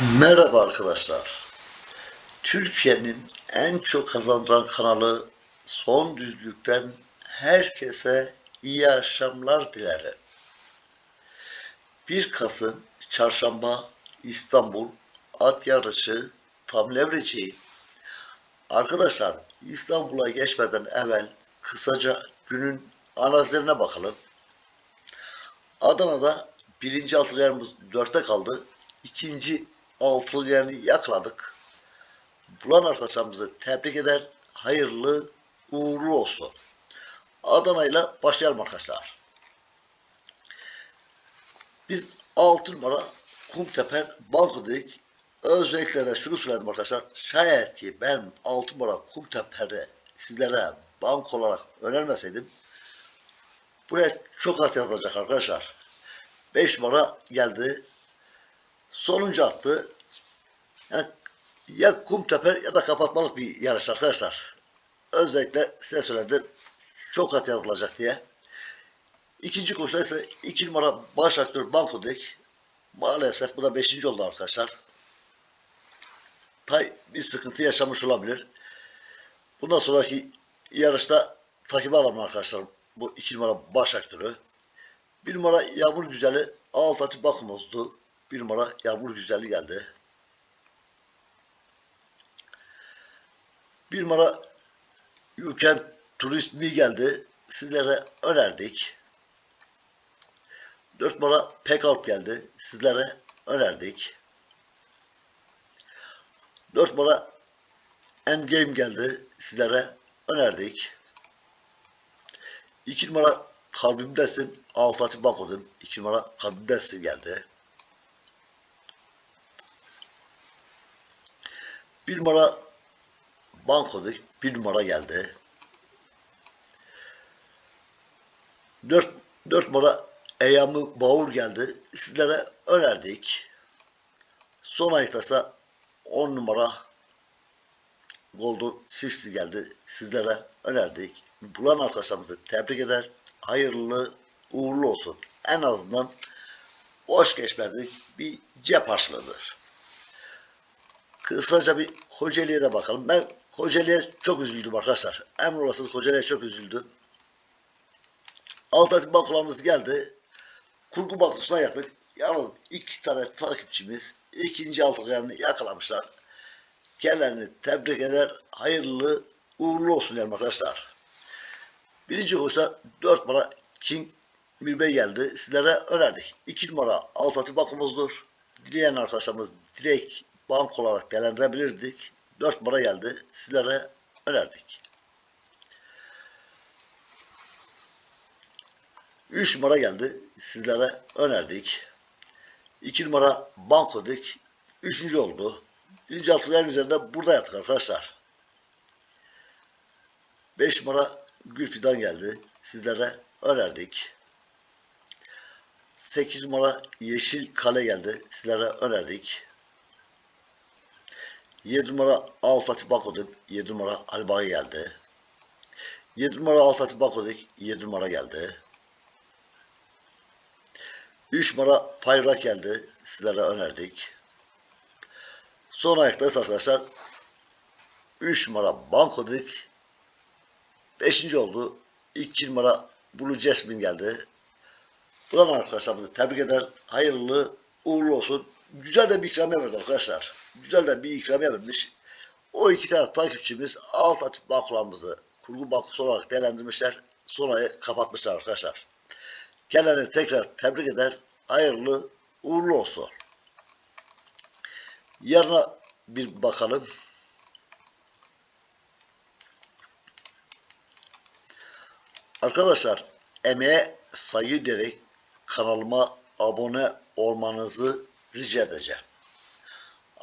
Merhaba arkadaşlar. Türkiye'nin en çok kazandıran kanalı Son Düzlük'ten herkese iyi akşamlar dilerim. 1 Kasım Çarşamba İstanbul at yarışı tam levreci. Arkadaşlar İstanbul'a geçmeden evvel kısaca günün analizlerine bakalım. Adana'da birinci yerimiz dörtte kaldı. İkinci altılı yerini yakaladık. Bulan arkadaşlarımızı tebrik eder. Hayırlı uğurlu olsun. Adana ile başlayalım arkadaşlar. Biz 6 numara Kumteper Banko dedik. Özellikle de şunu söyledim arkadaşlar. Şayet ki ben 6 numara Kumteper'i sizlere bank olarak önermeseydim buraya çok at yazacak arkadaşlar. 5 numara geldi. Sonuncu attı. Yani ya Kumteper ya da kapatmalık bir yarış arkadaşlar. Özellikle size söyledim. Çok at yazılacak diye. İkinci koşuda ise 2 numara baş aktör Banko Dek. Maalesef bu da 5. oldu arkadaşlar. Tay bir sıkıntı yaşamış olabilir. Bundan sonraki yarışta takibe alalım arkadaşlar. Bu 2 numara baş aktörü. Bir numara Yağmur Güzeli alt açı bakımozdu. Bir numara Yağmur Güzeli geldi. Bir numara Yuken Turist Mi geldi. Sizlere önerdik. Dört numara Pekalp geldi. Sizlere önerdik. Dört numara Endgame geldi. Sizlere önerdik. İki numara Kalbimdesin. Altı açık bakmadım. İki numara Kalbimdesin geldi. Bir numara Banko'da bir numara geldi. Dört, dört numara Eyamı Bağur geldi. Sizlere önerdik. Son ayıktasa on numara Golden Sixty geldi. Sizlere önerdik. Bulan arkadaşlarımızı tebrik eder. Hayırlı uğurlu olsun. En azından boş geçmedik. Bir cep harçlığıdır. Kısaca bir Kocaeli'ye de bakalım. Ben Kocaeli'ye çok üzüldüm arkadaşlar. Emre orası Kocaeli'ye çok üzüldüm. Alternatif bankolarımız geldi. Kurgu bankosuna yattık. Yalnız iki tane takipçimiz ikinci altınlarını yakalamışlar. Kendilerini tebrik eder. Hayırlı uğurlu olsun diyelim arkadaşlar. Birinci koşuda 4 numara King Mübe geldi. Sizlere önerdik. 2 numara Altatı bakımızdır. Dileyen arkadaşlarımız direkt bank olarak değerlendirebilirdik. 4 numara geldi. Sizlere önerdik. 3 numara geldi. Sizlere önerdik. 2 numara banko dedik. 3. oldu. Birinci altıların üzerinde burada yattık arkadaşlar. 5 numara Gülfidan geldi. Sizlere önerdik. 8 numara Yeşil Kale geldi. Sizlere önerdik. 7 numara Al Fatih Bakodik. 7 numara Albay geldi. 7 numara Al Fatih Bakodik. 7 numara geldi. 3 numara Payrak geldi. Sizlere önerdik. Son ayaktayız arkadaşlar. 3 numara Bankodik. 5. oldu. 2 numara Blue Jasmine geldi. Bulan arkadaşlarımızı tebrik eder. Hayırlı uğurlu olsun. Güzel de bir ikramiye verdi arkadaşlar. Güzel de bir ikramiye vermiş. O iki tane takipçimiz alt açık bankolarımızı kurgu bankosu olarak değerlendirmişler. Sonrayı kapatmışlar arkadaşlar. Kendilerini tekrar tebrik eder. Hayırlı uğurlu olsun. Yarına bir bakalım. Arkadaşlar emeğe saygı derek kanalıma abone olmanızı rica edeceğim.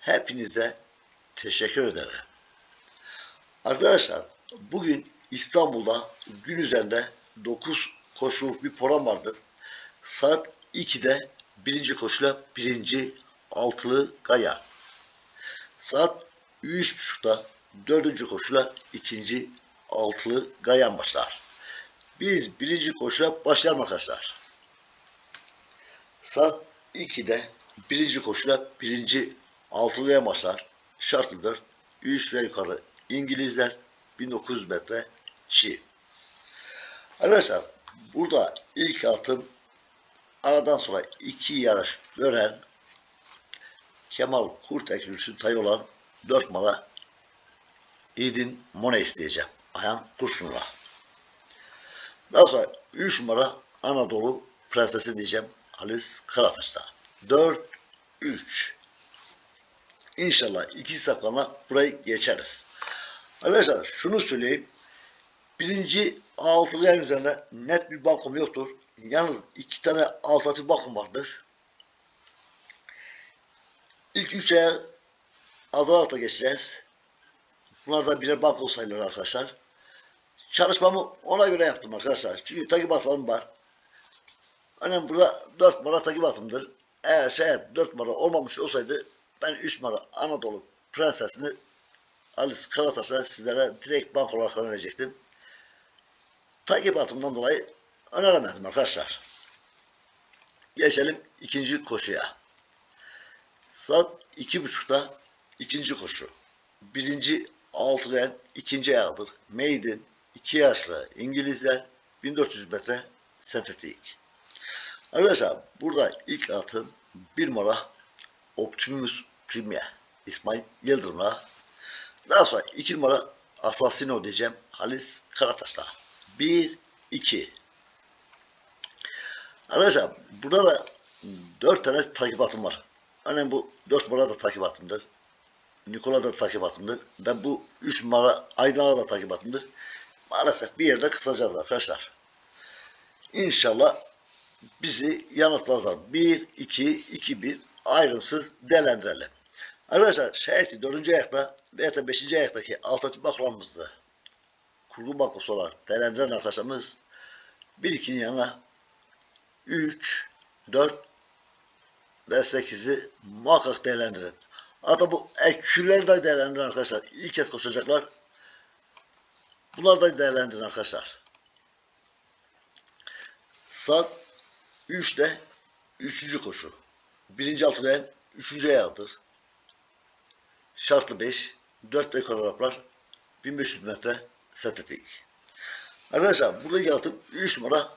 hepinize teşekkür ederim. Arkadaşlar bugün İstanbul'da gün üzerinde 9 koşuluk bir program vardı. Saat 2'de birinci koşuyla birinci altılı gaya. Saat 3.30'da dördüncü koşuyla ikinci altılı gayan başlar. Biz birinci koşuyla başlayalım arkadaşlar. Saat 2'de birinci koşuyla birinci altılıya başlar. Şartlıdır. 3 ve yukarı İngilizler 1900 metre çi. Arkadaşlar burada ilk altın aradan sonra iki yarış gören Kemal Kurtekülüsün tayı olan 4 numara İdin Mone isteyeceğim. Ayhan Kurşun'la. Daha sonra 3 numara Anadolu Prensesi diyeceğim. Halis Karataş'ta. 4 3 İnşallah iki saklamla burayı geçeriz. Arkadaşlar şunu söyleyeyim. Birinci altılı yer üzerinde net bir bankom yoktur. Yalnız iki tane alternatif bankom vardır. İlk üç aya azalarak da geçeceğiz. Bunlar da birer banko sayılır arkadaşlar. Çalışmamı ona göre yaptım arkadaşlar. Çünkü takibatlarım var. Annem burada 4 numara takibatımdır. Eğer şayet 4 numara olmamış olsaydı ben 3 numara Anadolu Prensesini Alice Karataş'a sizlere direkt bank olarak önerecektim. Takibatımdan dolayı öneremedim arkadaşlar. Geçelim ikinci koşuya. Saat iki buçukta ikinci koşu. Birinci altılayan ikinci ayağıdır. Maiden, iki yaşlı İngilizler 1400 metre sentetik. Arkadaşlar burada ilk atın bir numara Optimus Premier İsmail Yıldırım'la daha sonra iki numara Assassino diyeceğim Halis Karataş'la. Bir, iki. Arkadaşlar burada da dört tane takibatım var. Annem bu dört numara da takibatımdır. Nikola da takibatımdır. Ben bu üç numara Aydın'a da takibatımdır. Maalesef bir yerde kısacağız arkadaşlar. İnşallah bizi yanıltmazlar. 1, 2, 2, 1 ayrımsız değerlendirelim. Arkadaşlar şayeti 4. ayakta veya da 5. ayaktaki alternatif baklarımızda kurgu bankosu olarak değerlendiren arkadaşlarımız 1, 2'nin yanına 3, 4 ve 8'i muhakkak değerlendirin. Hatta bu ekürleri de değerlendirin arkadaşlar. İlk kez koşacaklar. Bunlar da değerlendirin arkadaşlar. Saat 3'te 3. koşu. Birinci altılayan 3. ayağıdır. Şartlı 5, 4 ekor Araplar 1500 metre sentetik. Arkadaşlar buradaki altın 3 numara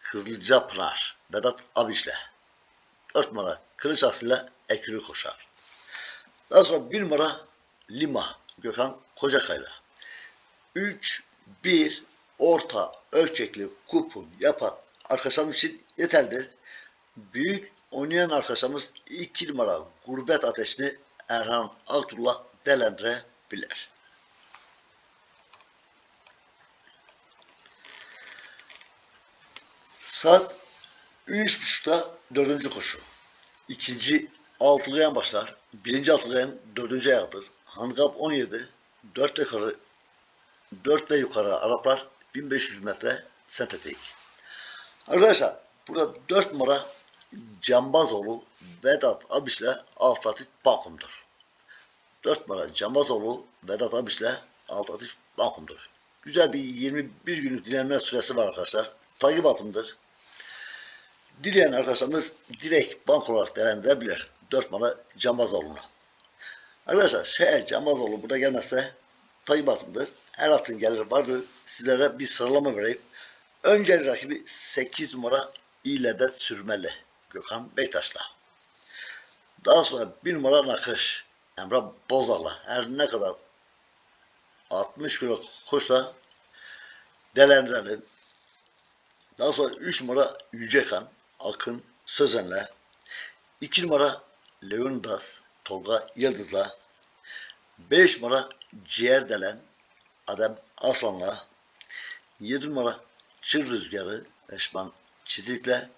Hızlıca Pınar Vedat Abiş'le. 4 numara Kılıç Aslı'yla ekürü koşar. Daha sonra 1 numara Lima Gökhan Kocakay'la. 3, 1 orta ölçekli kupon yapan arkadaşlarım için yeterlidir. Büyük oynayan arkadaşlarımız 2 numara gurbet ateşini Erhan Altullah değerlendirebilir. Saat 3.30'da dördüncü koşu. İkinci altılıyan başlar. Birinci altılıyan dördüncü ayağıdır. Handikap 17. 4 yukarı 4 ve yukarı Araplar 1500 metre sentetik. Arkadaşlar burada 4 numara Cambazoğlu Vedat Abiş'le Altatif Bankum'dur. 4 numara Cambazoğlu Vedat Abiş'le Altatif Bankum'dur. Güzel bir 21 günlük dinlenme süresi var arkadaşlar. Takip atımdır. Dileyen arkadaşlarımız direkt bank olarak değerlendirebilir. 4 numara Cambazoğlu'nu. Arkadaşlar şey Cambazoğlu burada gelmezse takip atımdır. Her atın gelir vardır. Sizlere bir sıralama vereyim. Önce rakibi 8 numara İledet Sürmeli. Gökhan Beytaş'la. Daha sonra bir numara nakış Emrah Bozar'la. Her ne kadar 60 kilo koşsa değerlendirelim. Daha sonra 3 numara Yücekan Akın Sözen'le. 2 numara Leonidas Tolga Yıldız'la. 5 numara Ciğer Delen Adem Aslan'la. 7 numara Çır Rüzgarı Eşman Çitik'le.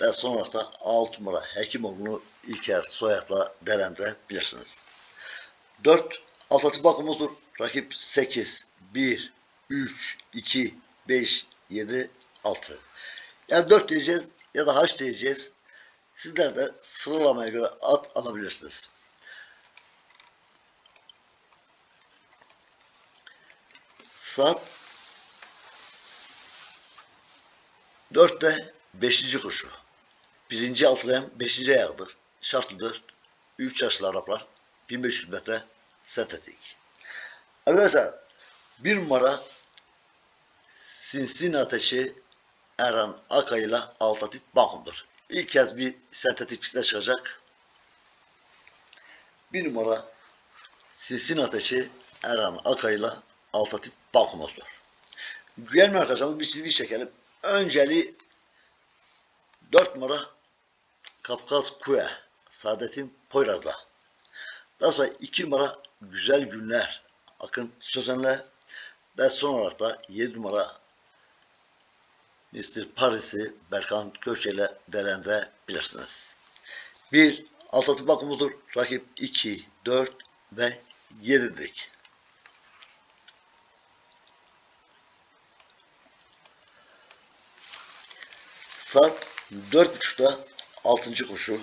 Ve son olarak da 6 numara Hekimoğlu'nu İlker Soyak'la değerlendirebilirsiniz. 4 Altatı bakımızdır. Rakip 8, 1, 3, 2, 5, 7, 6. Ya 4 diyeceğiz ya da H diyeceğiz. Sizler de sıralamaya göre at alabilirsiniz. Saat 4'te 5. koşu. Birinci altılayan 5. ayağıdır. Şartlı 4. 3 yaşlı Araplar. 1500 metre sentetik. Arkadaşlar bir numara Sinsin Ateşi Erhan Akay ile Altatif Bakum'dur. İlk kez bir sentetik piste çıkacak. Bir numara Sinsin Ateşi Erhan Akay ile Altatif Bakum'dur. Güven arkadaşlarımız bir çizgi çekelim. Önceli 4 numara Kafkas Kuye Saadet'in Poyraz'la. Daha sonra 2 numara Güzel Günler Akın Sözen'le ve son olarak da 7 numara Mr. Paris'i Berkan Köşe ile değerlendirebilirsiniz. 1. Altatı bakımıdır. Rakip 2, 4 ve 7 dedik. Saat 4.30'da 6. koşu.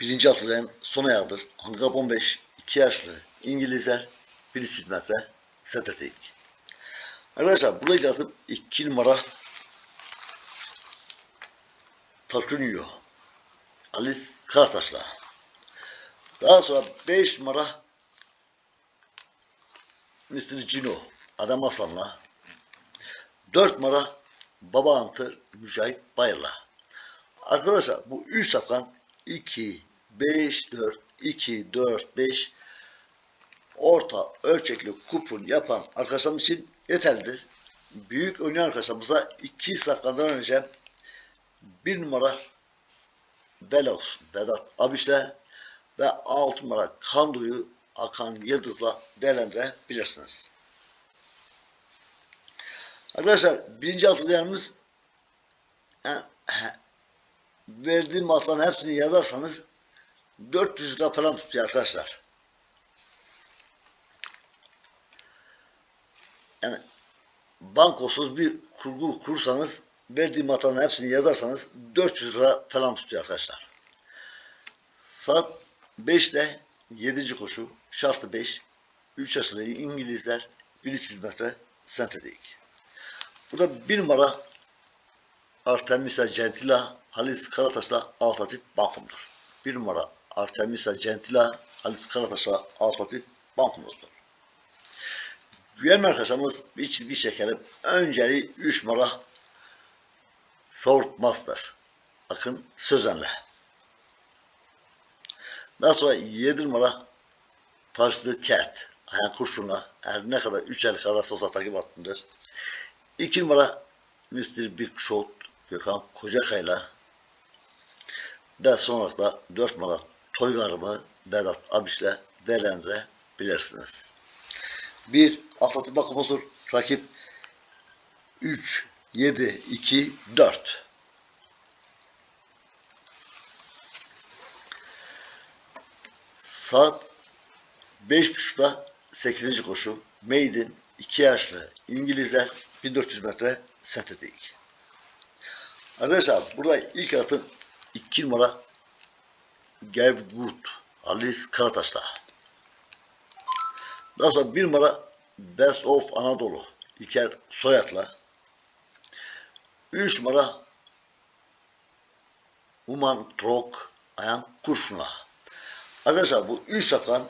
Birinci hatırlayan son ayağıdır. Handikap 15, 2 yaşlı İngilizler 1300 metre sentetik. Arkadaşlar burayı atıp 2 numara Tarkunio Alice Karataş'la. Daha sonra 5 numara Mr. Cino Adam Hasan'la. 4 numara Baba Antır Mücahit Bayır'la. Arkadaşlar bu 3 safkan 2, 5, 4, 2, 4, 5 orta ölçekli kupon yapan arkadaşlarımız için yeterlidir. Büyük oynayan arkadaşlarımıza 2 safkandan önce 1 numara Velox Vedat Abiş'le ve 6 numara Kandu'yu Akan Yıldız'la değerlendirebilirsiniz. Arkadaşlar birinci hatırlayanımız yani, verdiğim atların hepsini yazarsanız 400 lira falan tutuyor arkadaşlar. Yani bankosuz bir kurgu kursanız verdiğim atların hepsini yazarsanız 400 lira falan tutuyor arkadaşlar. Saat 5'te 7. koşu şartı 5 3 yaşlı İngilizler 1300 metre sentetik. Burada bir numara Artemisa Gentila Halis Karataş'la Altatif Bankum'dur. Bir numara Artemisa Gentila Halis Karataş'la Altatif Bankum'dur. Güven arkadaşlarımız bir çizgi çekelim. Önceli 3 numara Short Master Akın Sözen'le. Daha sonra 7 numara Taşlı Cat Ayak kurşuna her ne kadar 3 el arası olsa takip attımdır. 2 numara Mr. Big Shot Gökhan Kocakay'la ve son olarak da 4 numara Toygarımı Vedat Abiş'le değerlendirebilirsiniz. 1. Atlatı bakımızdır. Rakip 3, 7, 2, 4. Saat 5.30'da 8. koşu. Maiden 2 yaşlı İngilizler 1400 metre sentetik. Arkadaşlar burada ilk atım 2 numara Good Alice Karataş'ta. Daha sonra 1 numara Best of Anadolu İlker Soyat'la. 3 numara Human Trok Ayan Kurşun'la. Arkadaşlar bu 3 safkan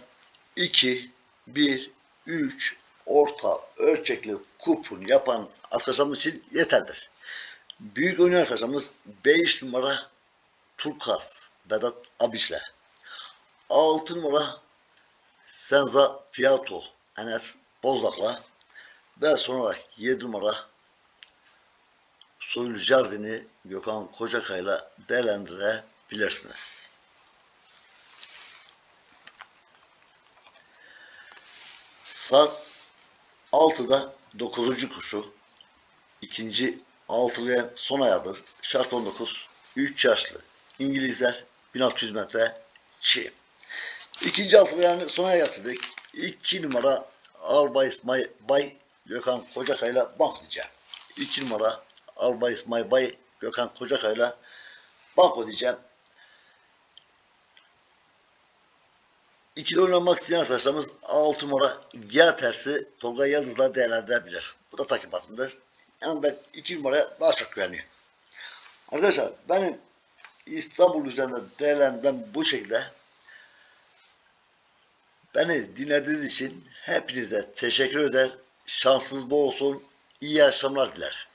2, 1, 3 orta ölçekli kupon yapan arkadaşlarımız için yeterlidir. Büyük oynayan arkadaşlarımız 5 numara Turkas Vedat Abiş'le. 6 numara Senza Fiato Enes Bozdak'la ve son olarak 7 numara Soylu Jardin'i Gökhan Kocakay'la değerlendirebilirsiniz. Saat 6'da 9. kuşu ikinci altılı son ayadır. Şart 19 3 yaşlı İngilizler 1600 metre çi. İkinci altılı yani sona yatırdık. 2 numara Albay İsmail Bay Gökhan Kocakay'la bank diyeceğim. 2 numara Albay İsmail Bay Gökhan Kocakay'la banko diyeceğim. İkili oynamak isteyen arkadaşlarımız 6 numara G tersi Tolga Yıldız'la değerlendirebilir. Bu da takip atımdır. Yani ben 2 numaraya daha çok güveniyorum. Arkadaşlar benim İstanbul üzerinde değerlendirmem bu şekilde. Beni dinlediğiniz için hepinize teşekkür eder. Şansınız bol olsun. İyi akşamlar dilerim.